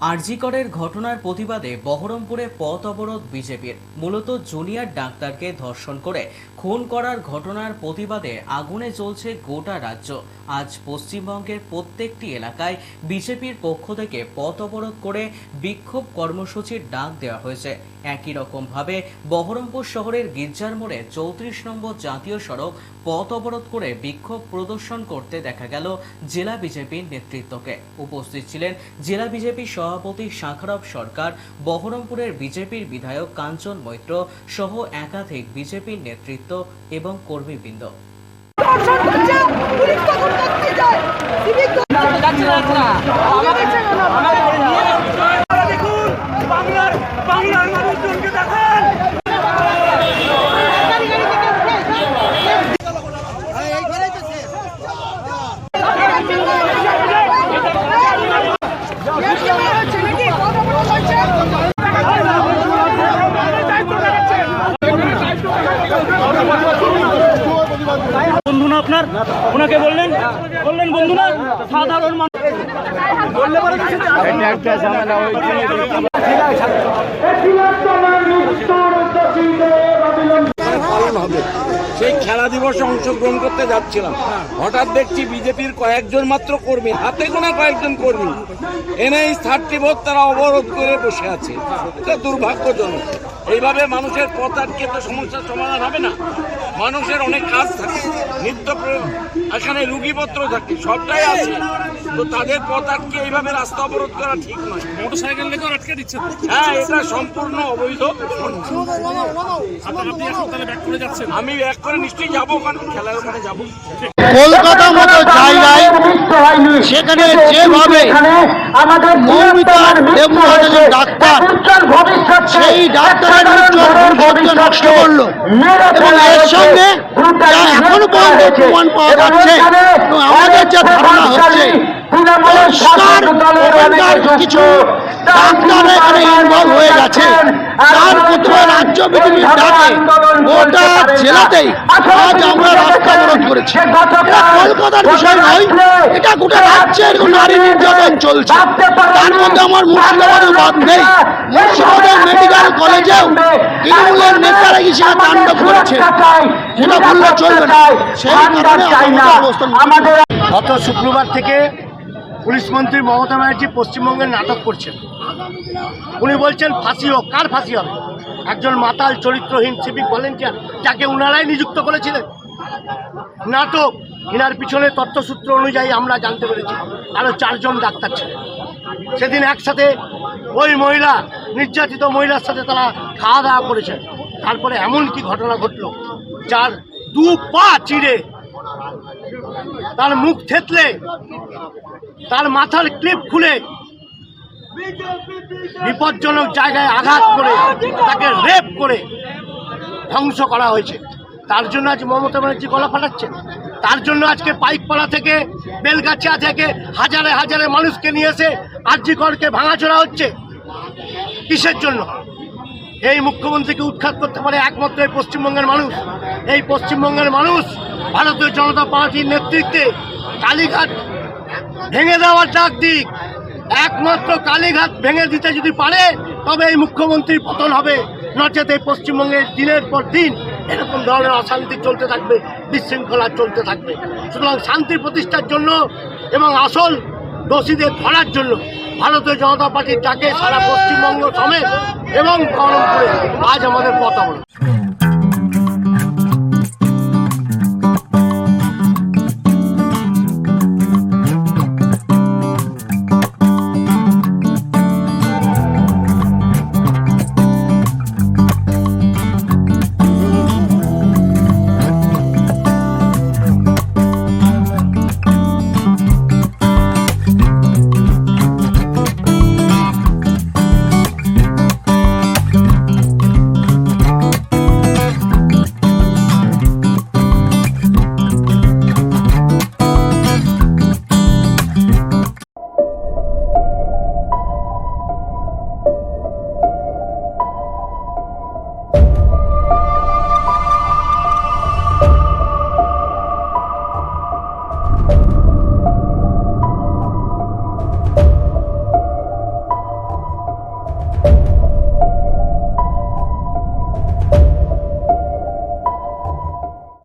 আরজিকরের ঘটনার প্রতিবাদে বহরমপুরে পথ অবরোধ বিজেপির। মূলত জুনিয়র ডাক্তারকে ধর্ষণ করে খুন করার ঘটনার প্রতিবাদে আগুনে জ্বলছে গোটা রাজ্য। আজ পশ্চিমবঙ্গের প্রত্যেকটি এলাকায় বিজেপির পক্ষ থেকে পথ অবরোধ করে বিক্ষোভ কর্মসূচির ডাক দেওয়া হয়েছে। একই রকমভাবে বহরমপুর শহরের গির্জার মোড়ে চৌত্রিশ নম্বর জাতীয় সড়ক পথ অবরোধ করে বিক্ষোভ প্রদর্শন করতে দেখা গেল জেলা বিজেপির নেতৃত্বকে। উপস্থিত ছিলেন জেলা বিজেপি সভাপতি শাখারব সরকার বহরমপুরের বিজেপির বিধায়ক কাঞ্চন মৈত্র সহ একাধিক বিজেপির নেতৃত্ব এবং কর্মীবৃন্দ। ধর্ষণ করছে পুলিশ তখন করতে যায় সিভিক দেখুন বাংলার বাংলার মানুষজনকে দেখান হচ্ছে নাকি কত বড় হচ্ছে বন্ধু না আপনার ওনাকে বললেন? বললেন বন্ধু না সাধারণ মানুষ। পালন হবে। সেই খেলা দিবসে অংশগ্রহণ করতে যাচ্ছিলাম। হঠাৎ দেখছি বিজেপির কয়েকজন মাত্র কর্মী, হাতে গোনা কয়েকজন কর্মী। এনএই থার্টি ভোট তারা অবরোধ করে বসে আছে। এটা দুর্ভাগ্যজনক। এইভাবে মানুষের পথ আটকে তো সমস্যার সমাধান হবে না। মানুষের অনেক কাজ থাকে। নিত্য এখানে রুগীপত্র থাকে। সবটাই আছে। তো তাদের পথ আটকে এইভাবে রাস্তা অবরোধ করা ঠিক নয়। মোটর সাইকেল লেগে আটকে দিচ্ছেন হ্যাঁ এটা সম্পূর্ণ অবৈধ। আপনি ব্যাক করে আমি এক করে নিশ্চয়ই যাব ওখানে খেলার ওখানে যাব। কলকাতা মতো জায়গায় সেখানে যেভাবে মৌমিতা লেবু একজন ডাক্তার সেই ডাক্তারের ভবিষ্যৎ নষ্ট করল। এবং এর সঙ্গে এখনও পর্যন্ত প্রমাণ পাওয়া যাচ্ছে আমাদের যা ধারণা ওখানকার কিছু ডাক্তার এখানে ইনভলভ হয়ে গেছে। তার প্রথমে রাজ্য বিজেপির ডাকে গোটা জেলাতেই আজ আমরা রাস্তা অবরোধ করেছি। কলকাতার বিষয় নয়। এটা গোটা রাজ্যের নারী নির্যাতন চলছে। তার মধ্যে আমার মুর্শিদাবাদের বাদ নেই। মুর্শিদাবাদের মেডিকেল কলেজেও তৃণমূলের নেতারা গিয়ে তাণ্ডব করেছে। সেটা বললে চলবে না। সেই কারণে আমরা গত শুক্রবার থেকে পুলিশ মন্ত্রী মমতা ব্যানার্জি পশ্চিমবঙ্গের নাটক করছেন। উনি বলছেন, ফাঁসি হোক, কার ফাঁসি হবে? একজন মাতাল, চরিত্রহীন সিভিক ভলেন্টিয়ার যাকে উনারাই নিযুক্ত করেছিলেন। নাটক, ইনার পিছনে তথ্যসূত্র অনুযায়ী আমরা জানতে পেরেছি আরও চারজন ডাক্তার ছিলেন। সেদিন একসাথে ওই মহিলা, নির্যাতিত মহিলার সাথে তারা খাওয়া দাওয়া করেছেন। তারপরে এমন কি ঘটনা ঘটলো, যার দু পা চিড়ে তার মুখ থেতলে, তার মাথার ক্লিপ খুলে বিপজ্জনক জায়গায় আঘাত করে তাকে রেপ করে ধ্বংস করা হয়েছে। তার জন্য আজ মমতা ব্যানার্জি গলা ফাটাচ্ছেন। তার জন্য আজকে পাইকপাড়া থেকে, বেলগাছিয়া থেকে হাজারে হাজারে মানুষকে নিয়ে এসে আর্যিকরকে ভাঙাচোরা হচ্ছে। কিসের জন্য? এই মুখ্যমন্ত্রীকে উৎখাত করতে পারে একমাত্র এই পশ্চিমবঙ্গের মানুষ। এই পশ্চিমবঙ্গের মানুষ ভারতীয় জনতা পার্টির নেতৃত্বে কালীঘাট ভেঙে দেওয়ার ডাক দিক। একমাত্র কালীঘাট ভেঙে দিতে যদি পারে, তবে এই মুখ্যমন্ত্রীর পতন হবে। নচেত এই পশ্চিমবঙ্গের দিনের পর দিন এরকম ধরনের অশান্তি চলতে থাকবে, বিশৃঙ্খলা চলতে থাকবে। সুতরাং শান্তি প্রতিষ্ঠার জন্য এবং আসল দোষীদের ধরার জন্য ভারতীয় জনতা পার্টির ডাকে সারা পশ্চিমবঙ্গ সমেত এবং বহরমপুরে আজ আমাদের অবরোধ